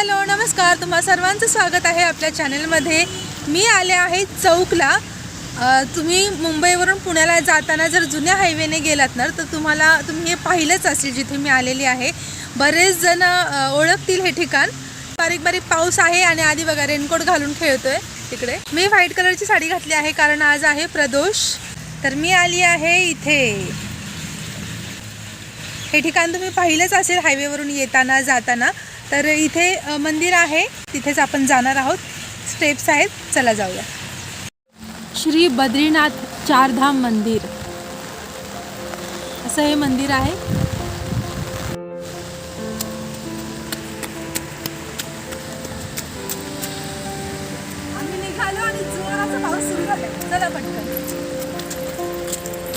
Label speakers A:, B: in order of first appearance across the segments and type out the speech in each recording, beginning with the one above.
A: Hello नमस्कार. तुम्हा सर्वांचं स्वागत आहे आपल्या चॅनलमध्ये. मी आले आहे चौकला. तुम्ही मुंबईवरून पुण्याला जाताना जर जुन्या हायवेने गेलात ना तर तुम्हाला तुम्ही हे पाहिलंच असेल जिथे मी आलेली आहे. बरेच जण ओळखतील हे ठिकाण. बारीक बारीक पाऊस आहे आणि आधी बघा रेनकोट घालून खेळतोय तिकडे. मी व्हाईट कलरची साडी घातली आहे कारण आज आहे प्रदोष. तर मी आली आहे इथे. हे ठिकाण तुम्ही पाहिलंच असेल हायवेवरून येताना जाताना. तर इथे मंदिर आहे. तिथेच आपण जाणार आहोत. स्टेप्स आहेत. चला जाऊया. श्री बद्रीनाथ चारधाम मंदिर. असं हे मंदिर आहे.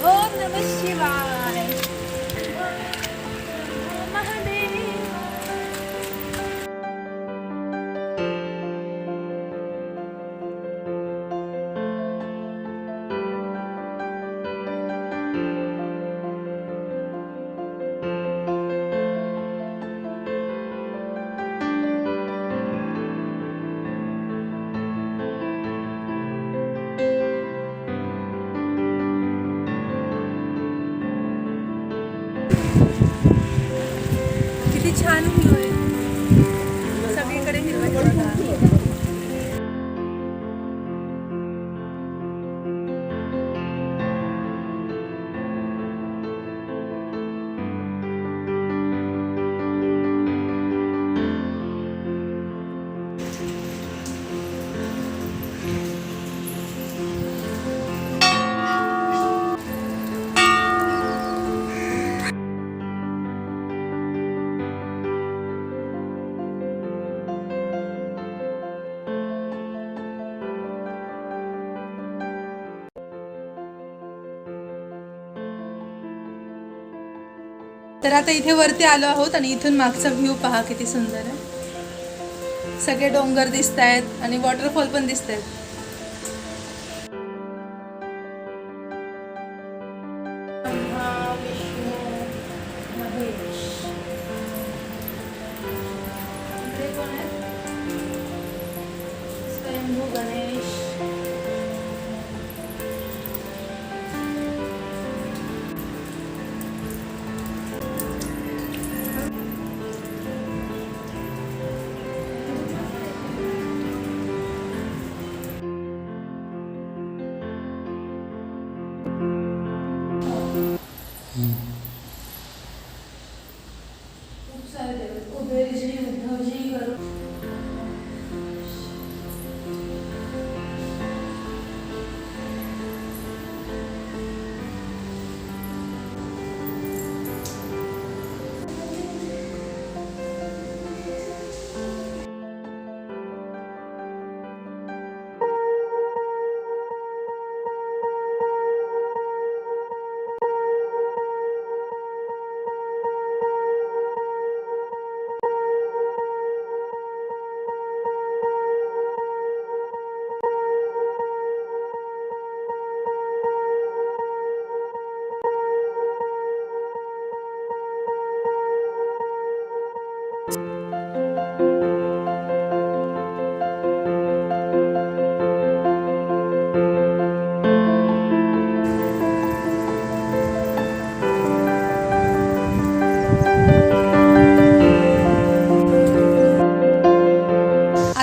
A: ओम नम शिवाय. किती छान व्ह्यू आहे. तर आता इथे वरती आलो आहोत आणि इथून मागचा व्ह्यू पहा किती सुंदर आहे. सगळे डोंगर दिसत आहेत आणि वॉटरफॉल पण दिसत आहेत खूप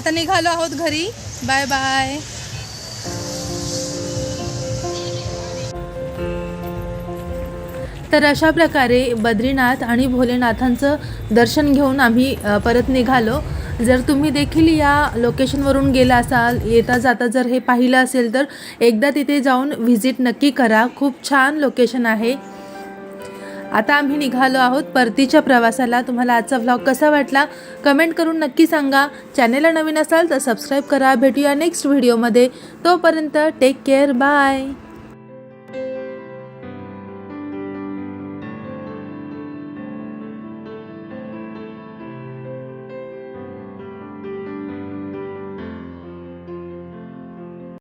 A: आता निघालो आहोत घरी. Bye bye. तर अशा प्रकारे बद्रीनाथ आणि भोलेनाथांचं दर्शन घेऊन आम्ही परत निघालो. जर तुम्ही देखील या लोकेशनवरून गेला असाल येता जाता जर हे पाहिलं असेल तर एकदा तिथे जाऊन व्हिजिट नक्की करा. खूप छान लोकेशन आहे. आता आम्ही निघालो आहोत परतीच्या प्रवासाला. तुम्हाला आजचा व्लॉग कसा वाटला? कमेंट करून नक्की सांगा. चॅनेलला नवीन असाल तर सबस्क्राईब करा. भेटूया नेक्स्ट व्हिडिओमध्ये तोपर्यंत टेक केअर बाय